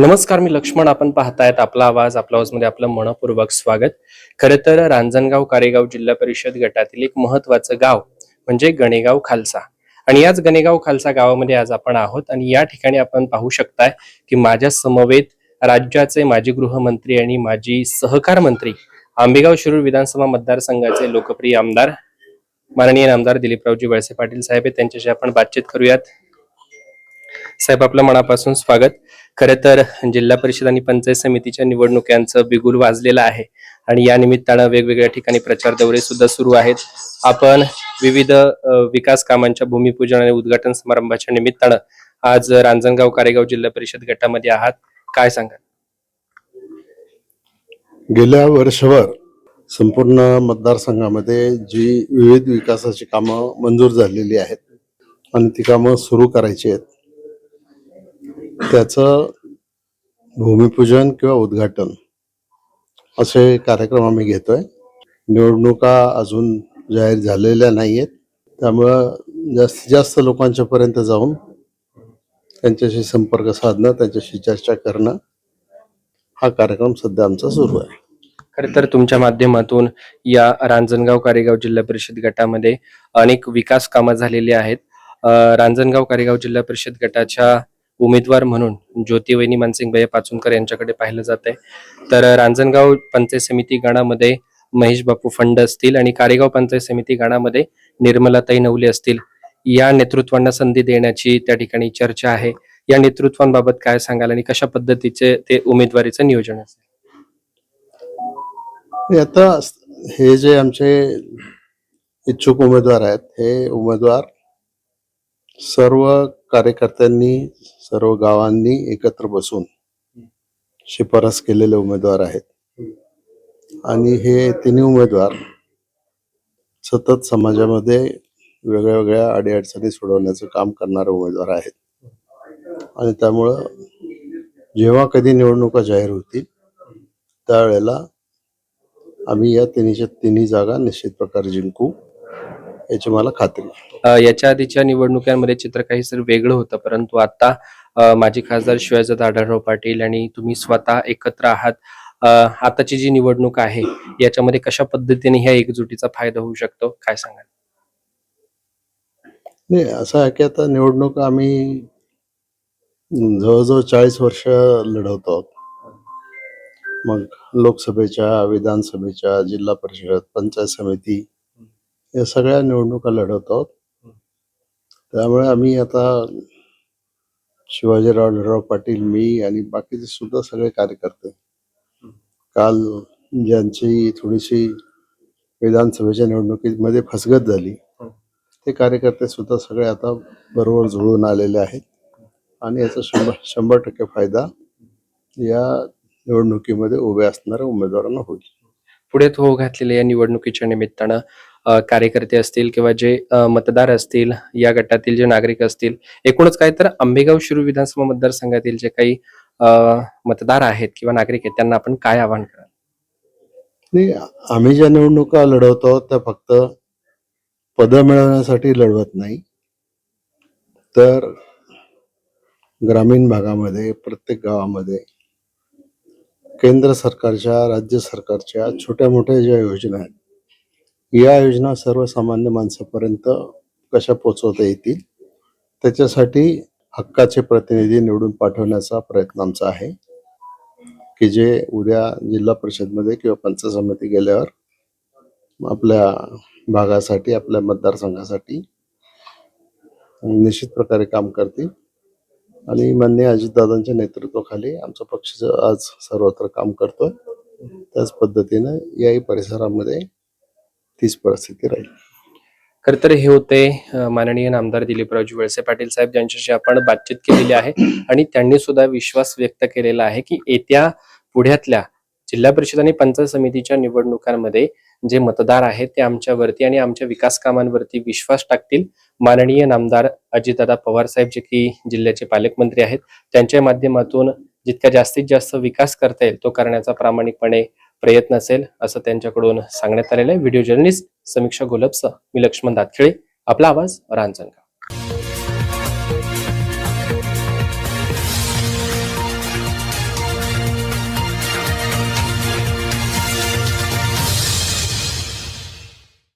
नमस्कार मी लक्ष्मण. आपण पाहतायत आपला आवाज आपला आवाजमध्ये आपलं मनपूर्वक स्वागत. खरं तर रांजणगाव कारेगाव जिल्हा परिषद गटातील एक महत्वाचं गाव म्हणजे गणेगाव खालसा. आणि याच गणेगाव खालसा गावामध्ये आज आपण आहोत आणि या ठिकाणी आपण पाहू शकताय की माझ्या समवेत राज्याचे माजी गृहमंत्री आणि माजी सहकार मंत्री आंबेगाव शिरूर विधानसभा मतदारसंघाचे लोकप्रिय आमदार माननीय आमदार दिलीपरावजी वळसे पाटील साहेब आहेत. त्यांच्याशी आपण बातचीत करूयात. साहेब आपलं मनापासून स्वागत. खरं तर जिल्हा परिषद आणि पंचायत समितीच्या निवडणुकांचं बिगुल वाजलेलं आहे. आणि या निमित्तानं वेगवेगळ्या ठिकाणी प्रचार दौरे सुद्धा सुरू आहेत. आपण विविध विकास कामांच्या भूमिपूजन आणि उद्घाटन समारंभाच्या निमित्तानं आज रांजणगाव कारेगाव जिल्हा परिषद गटामध्ये आहात. काय सांगा गेल्या वर्षभर संपूर्ण मतदारसंघामध्ये जी विविध विकासाची कामं मंजूर झालेली आहेत आणि ती कामं सुरू करायची आहेत त्याचं भूमिपूजन किंवा उद्घाटन असे कार्यक्रम आम्ही घेतोय. निवडणुका अजून जाहीर झालेल्या नाही आहेत त्यामुळं जास्तीत जास्त लोकांच्यापर्यंत जाऊन त्यांच्याशी संपर्क साधणं त्यांच्याशी चर्चा करणं हा कार्यक्रम सध्या आमचा सुरू आहे. खरं तर तुमच्या माध्यमातून या रांजणगाव कारेगाव जिल्हा परिषद गटामध्ये अनेक विकास कामं झालेली आहेत. रांजणगाव कारेगाव जिल्हा परिषद गटाच्या उमेदवार म्हणून ज्योतिवेनी मानसिंग भैया पाचुनकर यांच्याकडे पाहिलं जात आहे. तर रांजणगाव पंचायत समिती गणामध्ये महेश बापू फंड असतील आणि कारेगाव पंचायत समिती गणामध्ये निर्मलाताई नवले असतील. या नेतृत्वांना संधी देण्याची त्या ठिकाणी चर्चा आहे. या नेतृत्वांबाबत काय सांगाल आणि कशा पद्धतीचे ते उमेदवारीचं नियोजन असेल? आता हे जे आमचे इच्छुक उमेदवार आहेत हे उमेदवार सर्व कार्यकर्त्यांनी सर्व गावांनी एकत्र बसून शिफारस केलेले उमेदवार आहेत. आणि हे तिन्ही उमेदवार सतत समाजामध्ये वेगळ्या वेगळ्या अडीअडचणी सोडवण्याचं काम करणारे उमेदवार आहेत. आणि त्यामुळं जेव्हा कधी निवडणुका जाहीर होतील त्यावेळेला आम्ही या तिन्हीच्या तिन्ही जागा निश्चित प्रकारे जिंकू. याची मला खात्री याच्या आधीच्या निवडणुकांमध्ये चित्र काही सर वेगळं होतं परंतु आता माजी खासदार शिवाजीदादा आढळराव पाटील आणि तुम्ही स्वतः एकत्र आहात. आताची जी निवडणूक आहे याच्यामध्ये कशा पद्धतीने ह्या एकजुटीचा फायदा होऊ शकतो? काय सांगाल? नाही असं आहे की आता निवडणूक आम्ही जवळजवळ चाळीस वर्ष लढवतो आहोत. मग लोकसभेच्या विधानसभेच्या जिल्हा परिषद पंचायत समिती या सगळ्या निवडणुका लढवत आहोत त्यामुळे आम्ही आता शिवाजीराव आढळराव पाटील मी आणि बाकीचे सुद्धा सगळे कार्यकर्ते काल ज्यांची थोडीशी विधानसभेच्या निवडणुकीमध्ये फसगत झाली ते कार्यकर्ते सुद्धा सगळे आता बरोबर जुळून आलेले आहेत. आणि याचा शंभर शंभर टक्के फायदा या निवडणुकीमध्ये उभे असणाऱ्या उमेदवारांना होईल. पुढे तो घातलेल्या या निवडणुकीच्या निमित्तानं कार्यकर्ते असतील किंवा जे मतदार असतील या गटातील जे नागरिक असतील एकूणच काय तर आंबेगाव शिरू विधानसभा मतदारसंघातील जे काही मतदार आहेत किंवा नागरिक आहेत त्यांना आपण काय आवाहन कराल? नाही आम्ही ज्या निवडणुका लढवतो त्या फक्त पद मिळवण्यासाठी लढवत नाही. तर ग्रामीण भागामध्ये प्रत्येक गावामध्ये केंद्र सरकारच्या राज्य सरकारच्या छोट्या मोठ्या ज्या योजना आहेत या योजना सर्वसामान्य माणसापर्यंत कशा पोचवता येतील त्याच्यासाठी हक्काचे प्रतिनिधी निवडून पाठवण्याचा प्रयत्न आमचा आहे. की जे उद्या जिल्हा परिषदमध्ये किंवा पंचायत समिती गेल्यावर आपल्या भागासाठी आपल्या मतदारसंघासाठी निश्चित प्रकारे काम करतील. आणि मान्य अजितदादांच्या नेतृत्वाखाली आमचा पक्ष आज सर्वत्र काम करतोय. त्याच पद्धतीनं याही परिसरामध्ये तीच परिस्थिती राहील. खर तर हे होते माननीय नामदार दिलीपरावजी वळसे पाटील साहेब ज्यांच्याशी आपण बातचीत केलेली आहे आणि त्यांनी सुद्धा विश्वास व्यक्त केलेला आहे की येत्या पुढ्यातल्या जिल्हा परिषद आणि पंचायत समितीच्या निवडणुकांमध्ये जे मतदार आहेत ते आमच्यावरती आणि आमच्या विकास कामांवरती विश्वास टाकतील. माननीय नामदार अजितदादा पवार साहेब जे की जिल्ह्याचे पालकमंत्री आहेत त्यांच्या माध्यमातून जितका जास्तीत जास्त विकास करता येईल तो करण्याचा प्रामाणिकपणे प्रयत्न असेल असं त्यांच्याकडून सांगण्यात आलेलं आहे. व्हिडिओ जर्नलिस्ट समीक्षा गोलपसह मी लक्ष्मण दातखिळे. आपला आवाज रांजणगाव.